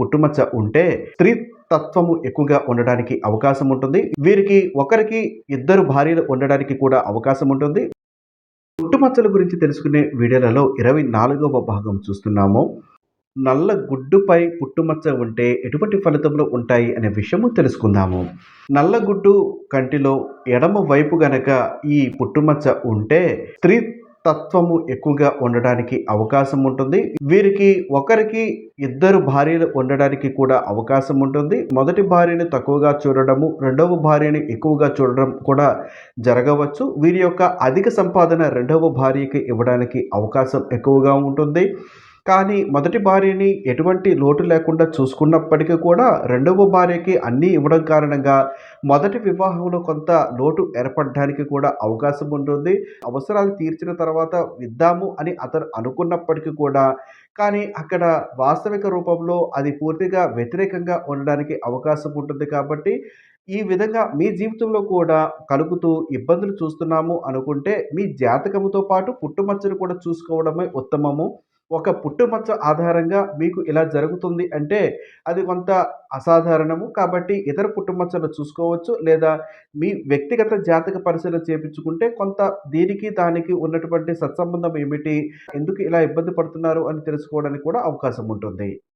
పుట్టుమచ్చ ఉంటే స్త్రీ తత్వము ఎక్కువగా ఉండడానికి అవకాశం ఉంటుంది. వీరికి ఒకరికి ఇద్దరు భార్యలు ఉండడానికి కూడా అవకాశం ఉంటుంది. పుట్టుమచ్చల గురించి తెలుసుకునే వీడియోలలో ఇరవై నాలుగవ భాగం చూస్తున్నాము. నల్ల గుడ్డుపై పుట్టుమచ్చ ఉంటే ఎటువంటి ఫలితములు ఉంటాయి అనే విషయము తెలుసుకుందాము. నల్ల గుడ్డు కంటిలో ఎడమ వైపు గనక ఈ పుట్టుమచ్చ ఉంటే స్త్రీ తత్వము ఎక్కువగా ఉండడానికి అవకాశం ఉంటుంది. వీరికి ఒకరికి ఇద్దరు భార్యలు ఉండడానికి కూడా అవకాశం ఉంటుంది. మొదటి భార్యని తక్కువగా చూడడము రెండవ భార్యని ఎక్కువగా చూడడం కూడా జరగవచ్చు. వీరి యొక్క అధిక సంపాదన రెండవ భార్యకి ఇవ్వడానికి అవకాశం ఎక్కువగా ఉంటుంది. కానీ మొదటి భార్యని ఎటువంటి లోటు లేకుండా చూసుకున్నప్పటికీ కూడా రెండవ భార్యకి అన్నీ ఇవ్వడం కారణంగా మొదటి వివాహంలో కొంత లోటు ఏర్పడడానికి కూడా అవకాశం ఉంటుంది. అవసరాలు తీర్చిన తర్వాత ఇద్దాము అని అతను అనుకున్నప్పటికీ కూడా కానీ అక్కడ వాస్తవిక రూపంలో అది పూర్తిగా వ్యతిరేకంగా ఉండడానికి అవకాశం ఉంటుంది కాబట్టి ఈ విధంగా మీ జీవితంలో కూడా కలుగుతూ ఇబ్బందులు చూస్తున్నాము అనుకుంటే మీ జాతకముతో పాటు పుట్టుమచ్చను కూడా చూసుకోవడమే ఉత్తమము. ఒక పుట్టుమచ్చ ఆధారంగా మీకు ఇలా జరుగుతుంది అంటే అది కొంత అసాధారణము. కాబట్టి ఇతర పుట్టుమచ్చను చూసుకోవచ్చు లేదా మీ వ్యక్తిగత జాతక పరిశీలన చేపించుకుంటే కొంత దీనికి దానికి ఉన్నటువంటి సత్సంబంధం ఏమిటి? ఎందుకు ఇలా ఇబ్బంది పడుతున్నారు అని తెలుసుకోవడానికి కూడా అవకాశం ఉంటుంది.